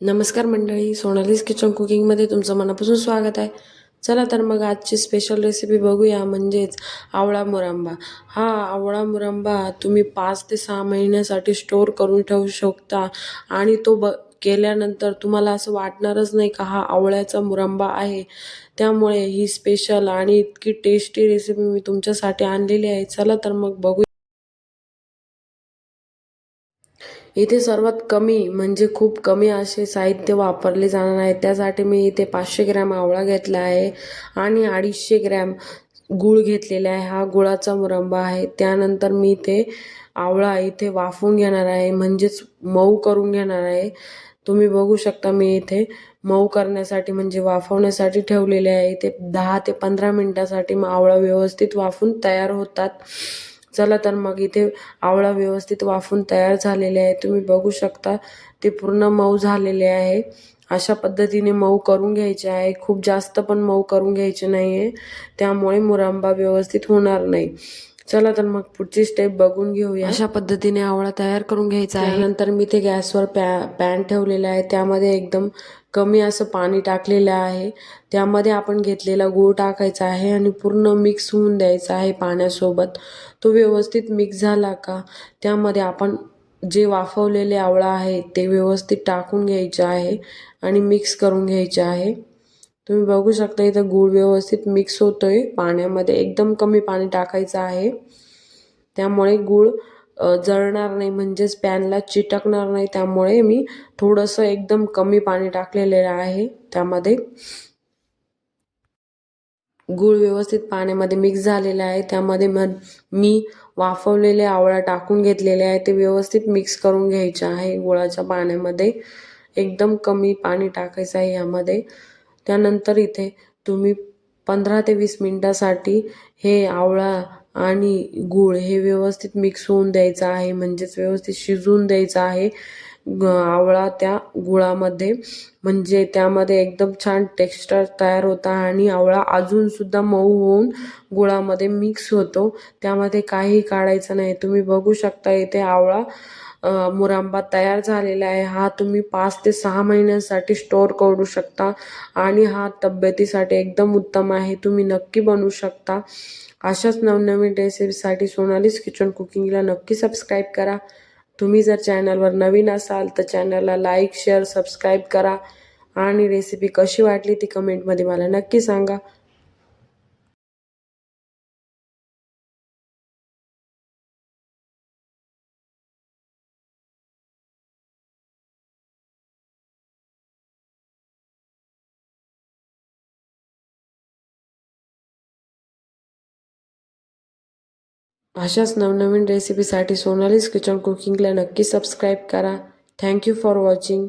नमस्कार मंडळी सोनालीज किचन कुकिंगमध्ये तुमचं मनापासून स्वागत आहे. चला तर मग आजची स्पेशल रेसिपी बघूया म्हणजेच आवळा मुरांबा. हा आवळा मुरांबा तुम्ही पाच ते सहा महिन्यासाठी स्टोअर करून ठेवू शकता आणि तो ब केल्यानंतर तुम्हाला असं वाटणारच नाही का हा आवळ्याचा मुरंबा आहे. त्यामुळे ही स्पेशल आणि इतकी टेस्टी रेसिपी मी तुमच्यासाठी आणलेली आहे. चला तर मग बघू इथे सर्वात कमी म्हणजे खूप कमी असे साहित्य वापरले जाणार आहे. त्यासाठी मी इथे पाचशे ग्रॅम आवळा घेतला आहे आणि अडीचशे ग्रॅम गूळ घेतलेला आहे. हा गुळाचा मुरंबा आहे. त्यानंतर मी इथे आवळा इथे वाफवून घेणार आहे म्हणजेच मऊ करून घेणार आहे. तुम्ही बघू शकता मी इथे मऊ करण्यासाठी म्हणजे वाफवण्यासाठी ठेवलेले आहे. इथे दहा ते पंधरा मिनटासाठी मग आवळा व्यवस्थित वाफून तयार होतात. चला तर मग इथे आवळा व्यवस्थित वाफून तयार झालेले आहे तुम्ही बघू शकता ते पूर्ण मऊ झालेले आहे. अशा पद्धतीने मऊ करून घ्यायचे आहे. खूप जास्त पण मऊ करून घ्यायचे नाही आहे त्यामुळे मुरांबा व्यवस्थित होणार नाही. चला तर मग पुढची स्टेप बघून घेऊया. अशा पद्धतीने आवळा तयार करून घ्यायचा आहे. नंतर मी ते गॅसवर पॅ पॅन ठेवलेला आहे. त्यामध्ये एकदम कमी असं पाणी टाकलेलं आहे. त्यामध्ये आपण घेतलेला गूळ टाकायचा आहे आणि पूर्ण मिक्स होऊन द्यायचा आहे पाण्यासोबत. तो व्यवस्थित मिक्स झाला का? त्यामध्ये आपण जे वाफवलेले आवळा आहे ते व्यवस्थित टाकून घ्यायचे आहे आणि मिक्स करून घ्यायचे आहे. तुम्ही बघू शकता इथं गूळ व्यवस्थित मिक्स होतोय. पाण्यामध्ये एकदम कमी पाणी टाकायचं आहे. त्यामुळे गूळ जळणार नाही म्हणजेच पॅनला चिटकणार नाही. त्यामुळे मी थोडंसं एकदम कमी पाणी टाकलेलं आहे त्यामध्ये. गूळ व्यवस्थित पाण्यामध्ये मिक्स झालेला आहे. त्यामध्ये मग मी वाफवलेले आवळा टाकून घेतलेले आहे. ते व्यवस्थित मिक्स करून घ्यायचे आहे. गुळाच्या पाण्यामध्ये एकदम कमी पाणी टाकायचं आहे यामध्ये. त्यानंतर इथे तुम्ही पंधरा ते वीस मिनटासाठी हे आवळा आणि गूळ हे व्यवस्थित मिक्स होऊन द्यायचं आहे. म्हणजेच व्यवस्थित शिजवून द्यायचं आहे. आवळा त्या गुळामध्ये. म्हणजे त्यामध्ये एकदम छान टेक्स्चर तयार होता आणि आवळा अजूनसुद्धा मऊ होऊन गुळामध्ये मिक्स होतो. त्यामध्ये काही काढायचं नाही. तुम्ही बघू शकता इथे आवळा मुरांबा तयार झालेला आहे. हा तुम्ही पाच ते सहा महिन्यांसाठी स्टोअर करू शकता आणि हा तब्येतीसाठी एकदम उत्तम आहे. तुम्ही नक्की बनवू शकता. अशाच नवनवीन रेसिपीसाठी सोनालीस किचन कुकिंगला नक्की सबस्क्राईब करा. तुम्ही जर चॅनलवर नवीन असाल तर चॅनलला लाईक शेअर सबस्क्राईब करा. आणि रेसिपी कशी वाटली ती कमेंटमध्ये मला नक्की सांगा. अशाच नवनवीन रेसिपीसाठी सोनालीज किचन कुकिंगला नक्की सबस्क्राईब करा. Thank you for watching